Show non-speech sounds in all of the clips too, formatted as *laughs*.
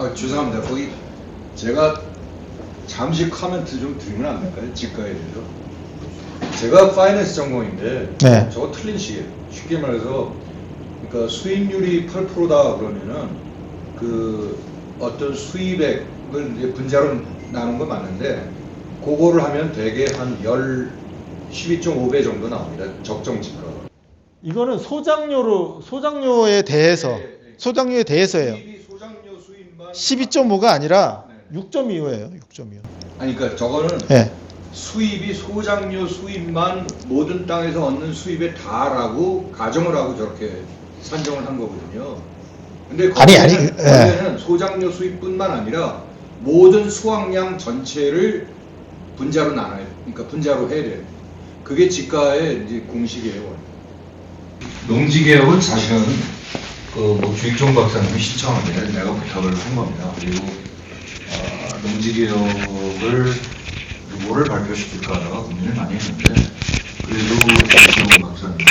아, 죄송합니다. 거기 제가 잠시 코멘트 좀 드리면 안 될까요? 지가에 대해서. 제가 파이낸스 전공인데 네. 저거 틀린 시기예요. 쉽게 말해서 그러니까 수입률이 8%다 그러면은 그 어떤 수입액을 이제 분자로 나눈 건 맞는데 그거를 하면 대개 한 10 12.5배 정도 나옵니다. 적정 지가. 이거는 소장료로 소장료에 대해서 네, 네. 소장료에 대해서예요. 12.5가 아니라 네. 6.25예요. 6.25. 아니 그러니까 저거는 예. 수입이 소장료 수입만 모든 땅에서 얻는 수입에 다라고 가정을 하고 저렇게 산정을 한 거거든요. 근데 아니, 아니, 거기에는, 예. 거기에는 소장료 수입뿐만 아니라 모든 수확량 전체를 분자로 나눠요. 그러니까 분자로 해야 돼요. 그게 지가의 이제 공식이에요. 농지개혁은 사실은 그뭐 주익종 박사님이 신청하길래 내가 부탁을 한 겁니다. 그리고 어, 농지개혁을 누구를 발표시킬까 하다가 고민을 많이 했는데 그래도 주익종 박사님이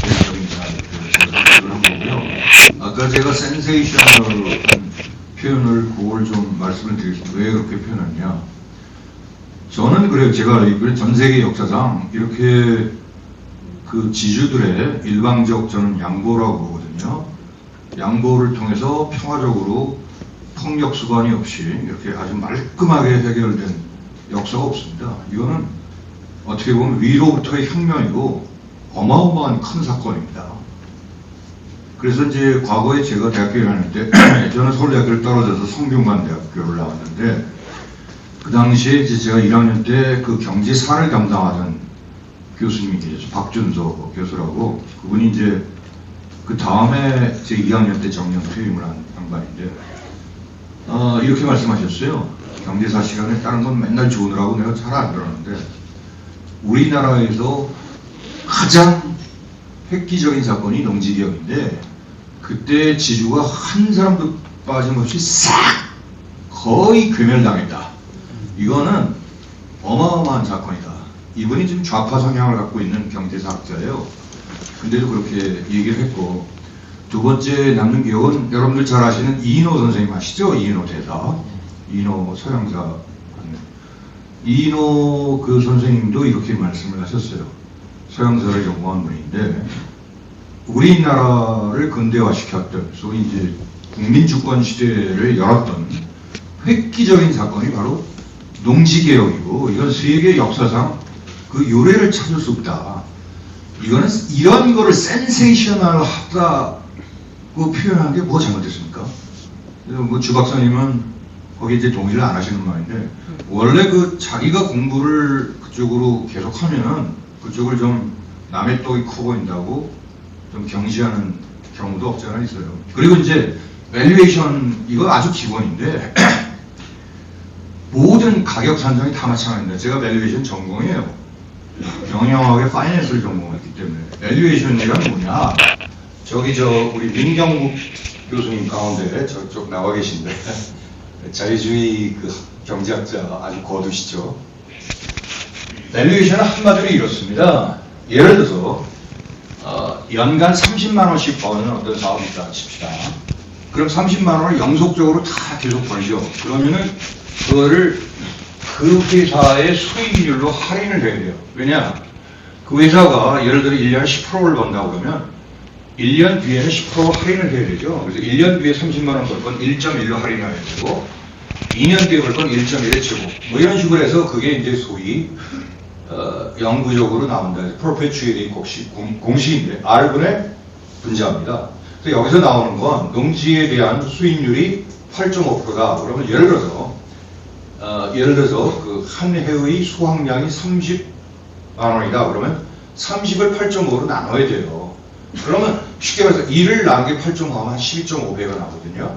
제일적인 자료를 한 거고요. 아까 제가 센세이셔널한 표현을 그걸 좀 말씀을 드리겠습니다. 왜 그렇게 표현했냐? 저는 그래요. 제가 전 세계 역사상 이렇게 그 지주들의 일방적 저는 양보라고 보거든요. 양보를 통해서 평화적으로 폭력 수반이 없이 이렇게 아주 말끔하게 해결된 역사가 없습니다. 이거는 어떻게 보면 위로부터의 혁명이고 어마어마한 큰 사건입니다. 그래서 이제 과거에 제가 대학교에 다닐 때 *clears throat* 저는 서울대학교를 떨어져서 성균관대학교를 나왔는데 그 당시에 이제 제가 1학년 때 그 경제사를 담당하던 교수님이 계셨죠. 박준서 교수라고. 그분이 이제 그 다음에 제 2학년 때 정년 퇴임을 한 양반인데, 어, 이렇게 말씀하셨어요. 경제사 시간에 다른 건 맨날 좋으라고 내가 잘안 들었는데, 우리나라에서 가장 획기적인 사건이 농지개혁인데, 그때 지주가 한 사람도 빠짐없이 싹 거의 괴멸당했다. 이거는 어마어마한 사건이다. 이분이 지금 좌파 성향을 갖고 있는 경제사학자예요. 근데도 그렇게 얘기를 했고 두 번째 남는 기억은 여러분들 잘 아시는 이인호 선생님 아시죠? 이인호 대사, 이인호 서양사. 이인호 그 선생님도 이렇게 말씀을 하셨어요. 서양사를 연구한 분인데 우리나라를 근대화시켰던 소위 이제 국민주권 시대를 열었던 획기적인 사건이 바로 농지개혁이고 이건 세계 역사상 그 요래를 찾을 수 없다. 이거는 이런 거를 센세이셔널하다고 표현한 게뭐 잘못됐습니까? 그래서 뭐주 박사님은 거기 이제 동의를 안 하시는 말인데 원래 그 자기가 공부를 그쪽으로 계속 하면은 그쪽을 좀 남의 떡이 커 보인다고 좀 경시하는 경우도 없지 않아 있어요. 그리고 이제 밸류에이션 이거 아주 기본인데 *clears throat* 모든 가격 산정이 다 마찬가지입니다. 제가 밸류에이션 전공이에요. 경영학의 파이낸스를 전공했기 때문에 밸류에이션이란 뭐냐? 저기 저 우리 민경국 교수님 가운데 저쪽 나와 계신데 *laughs* 자유주의 그 경제학자 아주 거두시죠. 밸류에이션은 한마디로 이렇습니다. 예를 들어서 어, 연간 30만 원씩 버는 어떤 사업이 있다 칩시다. 그럼 30만 원을 영속적으로 다 계속 벌죠. 그러면은 그거를 그 회사의 수익률로 할인을 해야 돼요. 왜냐? 그 회사가 예를 들어 1년에 10%를 번다고 그러면 1년 뒤에는 10% 할인을 해야 되죠. 그래서 1년 뒤에 30만 원 벌건 1.1로 할인해야 되고 2년 뒤에 벌건 1.1에 치고 뭐 이런 식으로 해서 그게 이제 소위 어, 영구적으로 나온다. 공식, 공- 공식인데 R분의 분자입니다. 그래서 여기서 나오는 건 농지에 대한 수익률이 8.5%다. 그러면 예를 들어서 어, 예를 들어서 그 한 해의 수확량이 30만 원이다. 그러면 30을 8.5로 나눠야 돼요. 그러면 쉽게 말해서 1을 나누기 8.5하면 한 12.5배가 나거든요.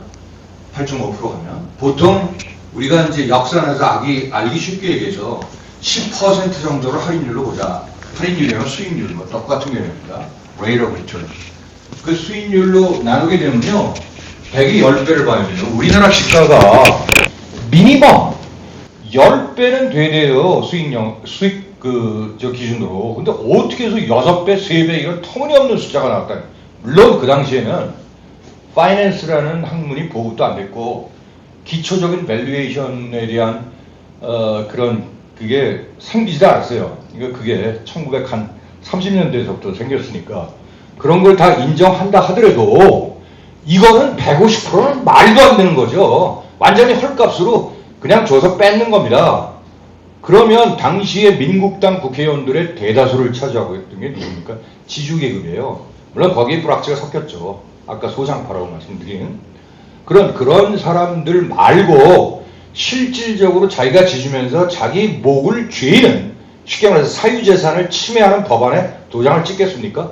8.5% 하면 보통 우리가 이제 역산해서 알기, 알기 쉽게 얘기해서 10% 정도를 할인율로 보자. 할인율이랑 수익률 뭐 똑같은 개념입니다. rate of return. 그 수익률로 나누게 되면요. 100이 10배를 봐야 돼요. 우리나라 시가가 미니멈 10배는 돼야 수익령, 수익 그, 저 기준으로. 근데 어떻게 해서 6배, 3배 이런 터무니없는 숫자가 나왔다. 물론 그 당시에는 파이낸스라는 학문이 보급도 안 됐고 기초적인 밸류에이션에 대한 어, 그런 그게 생기지도 않았어요. 그게 1930년대에서부터 생겼으니까 그런 걸 다 인정한다 하더라도 이거는 150%는 말도 안 되는 거죠. 완전히 헐값으로 그냥 줘서 뺏는 겁니다. 그러면 당시에 민국당 국회의원들의 대다수를 차지하고 있던 게 누굽니까? 지주계급이에요. 물론 거기에 불확지가 섞였죠. 아까 소장파라고 말씀드린. 그런, 그런 사람들 말고 실질적으로 자기가 지주면서 자기 목을 죄는 쉽게 말해서 사유재산을 침해하는 법안에 도장을 찍겠습니까?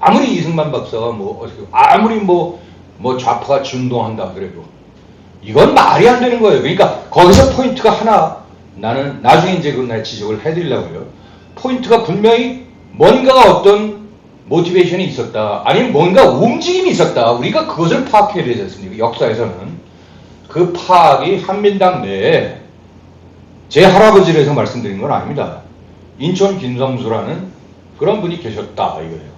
아무리 이승만 박사가 뭐, 아무리 뭐, 뭐 좌파가 준동한다 하더라도 이건 말이 안 되는 거예요. 그러니까 거기서 포인트가 하나 나는 나중에 이제 그건 날 지적을 해드리려고요. 포인트가 분명히 뭔가가 어떤 모티베이션이 있었다. 아니면 뭔가 움직임이 있었다. 우리가 그것을 파악해야 되지 않습니까? 역사에서는. 그 파악이 한민당 내에 제 할아버지를 해서 말씀드린 건 아닙니다. 인천 김성수라는 그런 분이 계셨다 이거예요.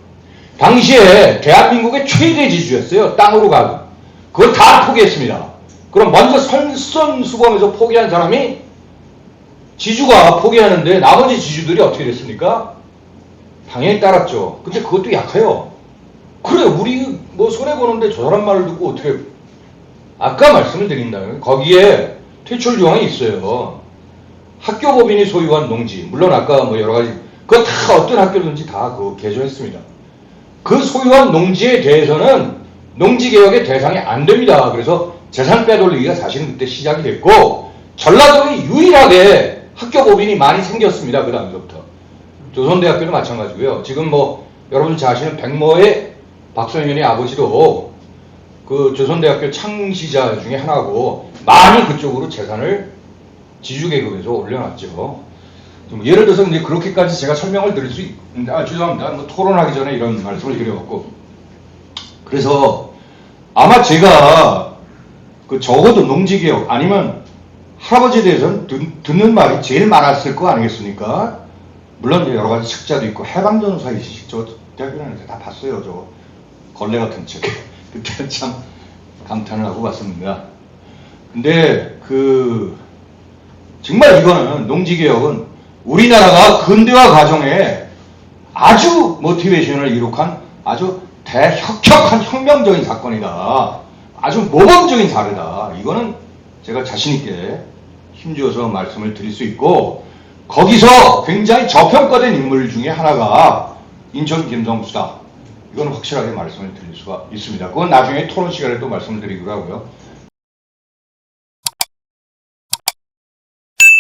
당시에 대한민국의 최대 지주였어요. 땅으로 가고. 그걸 다 포기했습니다. 그럼 먼저 선선수범에서 포기한 사람이 지주가 포기하는데 나머지 지주들이 어떻게 됐습니까? 당연히 따랐죠. 근데 그것도 약해요. 그래, 우리 뭐 손해보는데 저 사람 말을 듣고 어떻게. 아까 말씀을 드린다면 거기에 퇴출 조항이 있어요. 학교 법인이 소유한 농지, 물론 아까 뭐 여러 가지, 그거 다 어떤 학교든지 다 그 개조했습니다. 그 소유한 농지에 대해서는 농지개혁의 대상이 안 됩니다. 그래서 재산 빼돌리기가 사실은 그때 시작이 됐고, 전라도에 유일하게 학교 법인이 많이 생겼습니다. 그 다음부터. 조선대학교도 마찬가지고요. 지금 뭐, 여러분 잘 아시는 백모의 박성현의 아버지도 그 조선대학교 창시자 중에 하나고, 많이 그쪽으로 재산을 지주계급에서 올려놨죠. 좀 예를 들어서 이제 그렇게까지 제가 설명을 드릴 수 있는데, 아, 죄송합니다. 뭐 토론하기 전에 이런 말씀을 드려갖고. 그래서 아마 제가 그 적어도 농지개혁 아니면 할아버지에 대해서는 듣, 듣는 말이 제일 많았을 거 아니겠습니까? 물론 여러 가지 책자도 있고 해방전사이시 저 대학교 다닐 때다 봤어요. 저 걸레 같은 책. *laughs* 그때 참 감탄을 하고 봤습니다. 근데 그 정말 이거는 농지개혁은 우리나라가 근대화 과정에 아주 모티베이션을 이룩한 아주 대혁혁한 혁명적인 사건이다. 아주 모범적인 사례다. 이거는 제가 자신있게 힘주어서 말씀을 드릴 수 있고, 거기서 굉장히 저평가된 인물 중에 하나가 인천 김성수다. 이건 확실하게 말씀을 드릴 수가 있습니다. 그건 나중에 토론 시간에 또 말씀을 드리기로 하고요.